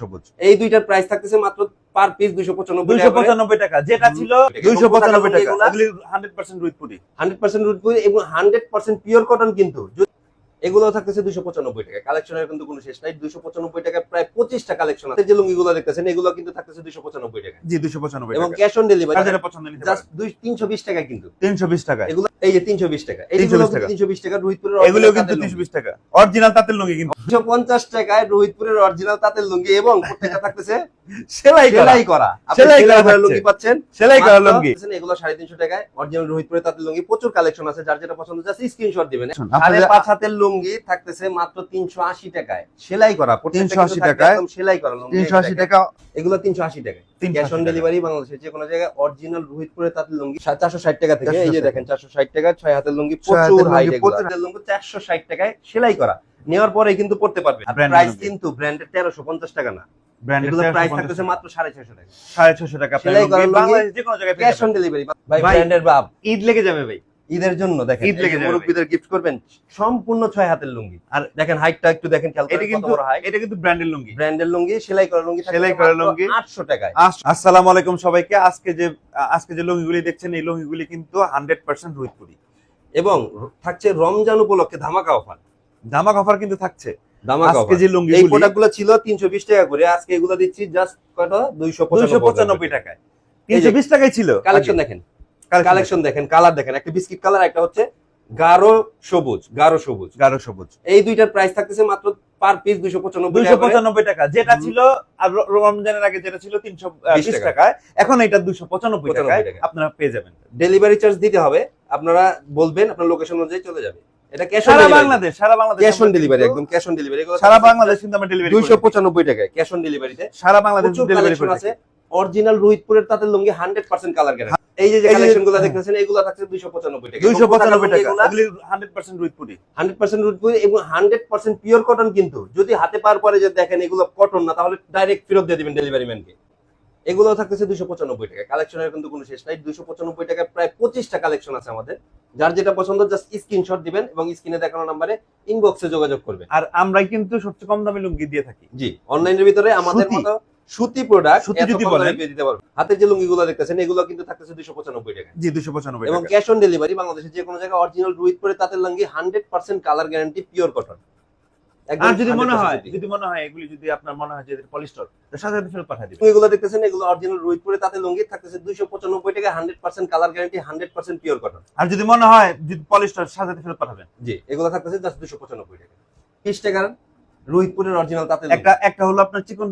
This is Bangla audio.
সবুজ। এই দুইটার প্রাইস থাকতেছে মাত্র পার পিস দুইশো পঁচানব্বই দুইশো পঁচানব্বই টাকা যেটা ছিল দুইশো পঁচানব্বই টাকা। এগুলা? এগুলি হান্ড্রেড পার্সেন্ট রুইতপুরি হান্ড্রেড পার্সেন্ট রুটপুর এবং হান্ড্রেড পার্সেন্ট পিওর কটন কিন্তু। এগুলো থাকতেছে দুশো পঁচানব্বই টাকা। কালেকশনের কিন্তু কোনো শেষ নাই। দুশো পঁচানব্বই টাকায় প্রায় পঁচিশটা কালেকশন আছে। যে লুঙ্গিগুলো দেখতেছেন এগুলো কিন্তু থাকতেছে দুশো পঁচানব্বই টাকা জি দুইশো পঁচানব্বই এবং ক্যাশ অন ডেলিভারি পছন্দ জাস্ট দুই তিনশো বিশ টাকা কিন্তু। তিনশো বিশ টাকা এগুলো এই যে তিনশো বিশ টাকা। 320 টাকা। তিনশো বিশ টাকা রোহিতপুরের এগুলো কিন্তু তিনশো বিশ টাকা। অরিজিনাল তাঁতের লুঙ্গি কিন্তু। দুশো পঞ্চাশ টাকায় রোহিতপুরের অরিজিনাল তাঁতের লুঙ্গি এবং প্রত্যেকটা থাকতেছে সেলাই সেলাই করা। সেলাই করা সেলাই করা থাকছে। লুঙ্গি পাচ্ছেন? সেলাই করা লুঙ্গি। এগুলো সাড়ে তিনশো টাকায়। অরিজিনাল তাঁতের লুঙ্গি। প্রচুর কালেকশন আছে যার যেটা পছন্দ আছে স্ক্রিনশট দিবেন। সাড়ে পাঁচ হাতের লুঙ্গি থাকতেছে মাত্র তিনশো আশি টাকায়। সেলাই করা 380 টাকায়। একদম সেলাই করা লুঙ্গি। তিনশো আশি টাকা এগুলো ক্যাশ অন ডেলিভারি যে কোনো জায়গায় অরিজিনাল তাঁতের লুঙ্গি চারশো ষাট টাকা থেকে। এই যে দেখেন চারশো ষাট টাকা ছয় হাতের লুঙ্গি প্রচুর হাতের লুঙ্গি ষাট টাকায় সেলাই করা। নেওয়ার পরে কিন্তু পড়তে পারবে। প্রাইস কিন্তু ব্র্যান্ডের তেরোশো পঞ্চাশ টাকা না। এগুলো প্রাইস থাকতেছে মাত্র সাড়ে ছশো টাকা। সাড়ে ছশো টাকা আপনার সেলাই করা লুঙ্গি লুঙ্গি, বাংলাদেশ যে কোনো জায়গায় ক্যাশ অন ডেলিভারি ভাই ভাই, ব্র্যান্ডের বাপ। ঈদ লেগে যাবে ভাই। ঈদের জন্য দেখেন ঈদ লেগে এই যাবে গিফট করবেন সম্পূর্ণ ছয় হাতের লুঙ্গি। আর আর- দেখেন হাইটটা একটু দেখেন খেয়াল এটা কিন্তু এটা কিন্তু ব্র্যান্ডের লুঙ্গি। ব্র্যান্ডের লুঙ্গি সেলাই করা লুঙ্গি সেলাই করা লুঙ্গি। টাকায়। আসসালামু আলাইকুম সবাইকে। আজকে যে আজকে যে লুঙ্গিগুলি দেখছেন এই লুঙ্গিগুলি কিন্তু হান্ড্রেড পার্সেন্ট রুইতপুরি এবং থাকছে রমজান উপলক্ষে ধামাকা অফার। ধামাকা অফার কিন্তু থাকছে। আজকে এই ছিল তিনশো বিশ টাকা করে। আজকে এগুলো দিচ্ছি জাস্ট কত? টাকায়। তিনশো বিশ টাকায় ছিল। কালেকশন দেখেন। কালেকশন দেখেন। কালার দেখেন। একটা বিস্কিট কালার একটা হচ্ছে গাঢ় সবুজ গাঢ় সবুজ। গাঢ় সবুজ। এই দুইটার প্রাইস থাকতেছে মাত্র পার পিস দুইশো পঁচানব্বই দুইশো পঁচানব্বই টাকা। যেটা ছিল রমজানের আগে যেটা ছিল তিনশো বিশ টাকায়। এখন এটা দুইশো পঁচানব্বই টাকায়। আপনারা পেয়ে যাবেন। ডেলিভারি চার্জ দিতে হবে। আপনারা বলবেন আপনার লোকেশন অনুযায়ী চলে যাবে। এটা ক্যাশ সারা বাংলাদেশ সারা বাংলাদেশ ক্যাশ অন ডেলিভারি একদম ক্যাশ অন ডেলিভারি সারা বাংলাদেশ কিন্তু আমরা ডেলিভারি দুইশো পঁচানব্বই টাকায় ক্যাশ অন ডেলিভারিতে সারা বাংলাদেশ ডেলিভারি করে। আছে। অরিজিনাল রোহিতপুরের তাঁতের lungi hundred percent colour guarantee এই যে এই যে- কালেকশনগুলো দেখতেছেন এগুলো থাকছে দুইশো পঁচানব্বই টাকা দুইশো পঁচানব্বই টাকা। এগুলি হান্ড্রেড পার্সেন্ট রুইতপুরি হান্ড্রেড পার্সেন্ট রোহিতপুর এবং হান্ড্রেড পার্সেন্ট পিওর কটন কিন্তু। যদি হাতে পরে যে দেখেন এগুলো কটন না তাহলে ডাইরেক্ট ফেরত দিয়ে দিবেন ডেলিভারি ম্যানকে এগুলো থাকতেছে দুশো পঁচানব্বই টাকা কালেকশনের কিন্তু কোনো শেষ নাই। দুশো পঁচানব্বই টাকায় প্রায় পঁচিশটা কালেকশন আছে আমাদের। যার যেটা পছন্দ জাস্ট স্ক্রিনশট দিবেন এবং স্ক্রিনে দেখানো নাম্বারে ইনবক্সে যোগাযোগ করবেন। আর আমরাই কিন্তু সবচেয়ে কম দামে লুঙ্গি দিয়ে থাকি। জি অনলাইনের ভিতরে আমাদের সুতি। মতো সুতি প্রোডাক্ট সুতি যদি বলেন। দিতে পারব। হাতের যে লুঙ্গিগুলো দেখতেছেন এগুলো কিন্তু থাকতেছে দুশো পঁচানব্বই টাকা। জি দুশো পঁচানব্বই এবং ক্যাশ অন ডেলিভারি বাংলাদেশে যে কোনো জায়গায় অরিজিনাল রুইত পরে তাতে lungi hundred percent colour guarantee pure cotton আর যদি মনে হয় যদি মনে হয় এগুলি যদি আপনার মনে হয় যে পলিস্টার সাথে সাথে ফেরত পাঠিয়ে দিবেন। এগুলো দেখতেছেন এগুলো অরিজিনাল রোহিতপুরে তাতে লুঙ্গি থাকতেছে দুইশো পঁচানব্বই টাকা hundred percent colour guarantee hundred percent pure cotton আর যদি মনে হয় যদি পলিস্টার সাথে সাথে ফেরত পাঠাবেন। জি এগুলো থাকতেছে জাস্ট দুশো পঁচানব্বই টাকা। বিশ টাকার রোহিতপুরের অরিজিনাল তাতে একটা একটা হলো আপনার চিকন